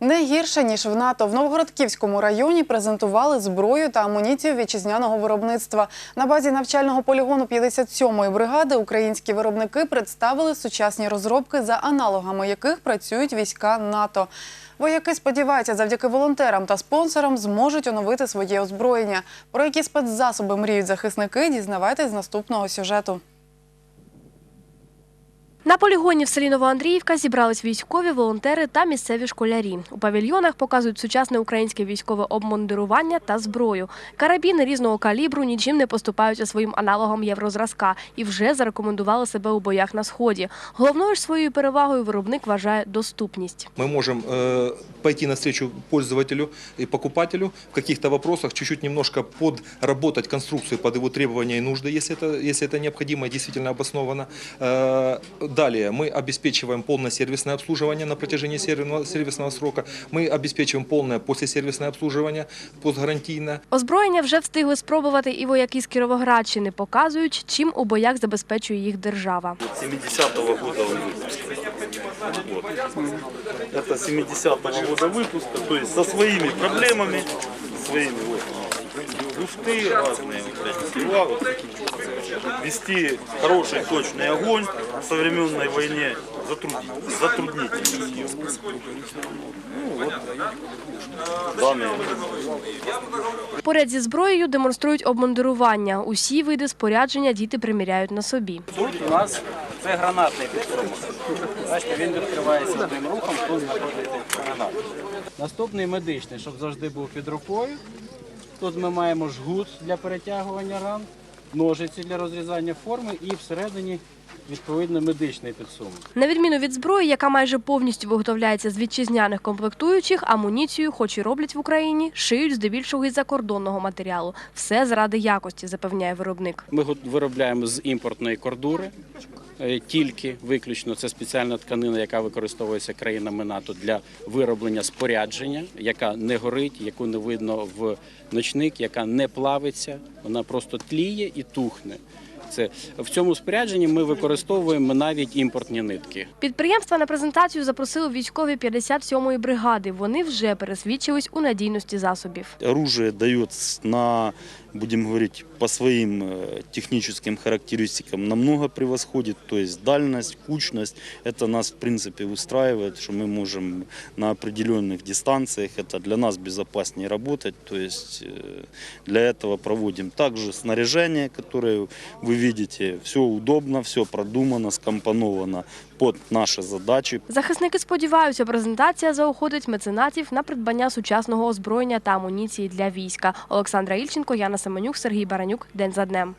Не гірше ніж в НАТО в Новгородківському районі презентували зброю та амуніцію вітчизняного виробництва. На базі навчального полігону 57-ї бригади українські виробники представили сучасні розробки, за аналогами яких працюють війська НАТО. Вояки сподіваються, завдяки волонтерам та спонсорам зможуть оновити своє озброєння. Про які спецзасоби мріють захисники, дізнавайтесь з наступного сюжету. На полігоні в селі Новоандріївка зібрались військові, волонтери та місцеві школярі. У павільйонах показують сучасне українське військове обмундирування та зброю. Карабіни різного калібру нічим не поступаються своїм аналогам єврозразка і вже зарекомендували себе у боях на сході. Головною ж своєю перевагою виробник вважає доступність. Мы можем э, пойти навстречу пользователю и покупателю в каких-то вопросах, чуть-чуть немножко подработать конструкцию под его требования и нужды, если это, если это необходимо и действительно обосновано. Э, далее мы обеспечиваем полное сервисное обслуживание на протяжении сервисного, сервисного срока. Мы обеспечиваем полное послесервисное обслуживание постгарантийное. Озброєння вже встигли спробувати і вояки з Кіровоградщини, показують, чим у боях забезпечує їх держава. 70-го года он выпуска. Вот. Это 70-го года выпуска, то есть со своими проблемами, своими вот, люфты разные, вот эти дела, вот, вести хороший точный огонь в современной войне затруднительно. затруднительно. Ну, вот, данные Поряд зі зброєю демонструють обмундирування. Усі види спорядження діти приміряють на собі. Тут у нас це гранатний підсумок. Бачите, він відкривається одним рухом, тут знаходиться гранат. Наступний медичний, щоб завжди був під рукою. Тут ми маємо жгут для перетягування ран, ножиці для розрізання форми і всередині відповідно медичний підсумок. На відміну від зброї, яка майже повністю виготовляється з вітчизняних комплектуючих, амуніцію, хоч і роблять в Україні, шиють здебільшого із закордонного матеріалу. Все заради якості, запевняє виробник. Ми виробляємо з імпортної кордури. Е, Тільки виключно це спеціальна тканина, яка використовується країнами НАТО для вироблення спорядження, яка не горить, яку не видно в ночник, яка не плавиться, вона просто тліє і тухне. Це в цьому спорядженні ми використовуємо навіть імпортні нитки. Підприємства на презентацію запросили військові 57-ї бригади. Вони вже пересвідчились у надійності засобів. оружие дает с- на, будем говорить, по своим э, техническим характеристикам намного превосходит, то есть дальность, кучность, это нас в принципе устраивает, что мы можем на определенных дистанциях, это для нас безопаснее работать, то есть э, для этого проводим также снаряжение, которое вы видите, все удобно, все продумано, скомпоновано под наші задачі. Захисники сподіваються, презентація заохотить меценатів на придбання сучасного озброєння та амуніції для війська. Олександра Ільченко, Яна Семенюк, Сергій Баранюк. День за днем.